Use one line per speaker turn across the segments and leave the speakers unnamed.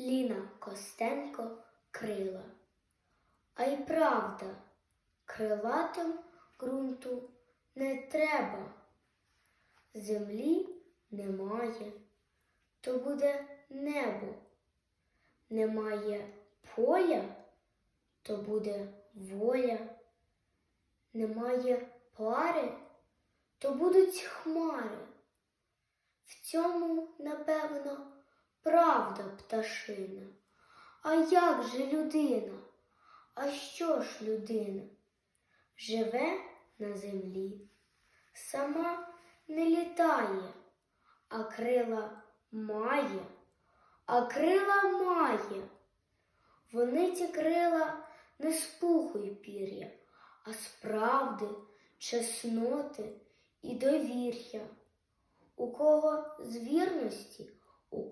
Ліна Костенко крила. А й правда, крилатим ґрунту не треба. Землі немає, то буде небо. Немає поля, то буде воля. Немає пари, то будуть хмари. В цьому, напевно, правда пташина. А як же людина? А що ж людина? Живе на землі, сама не літає, а крила має, а крила має. Вони ці крила не з пуху й пір'я, а з правди, чесноти і довір'я. У кого з вірності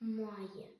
має.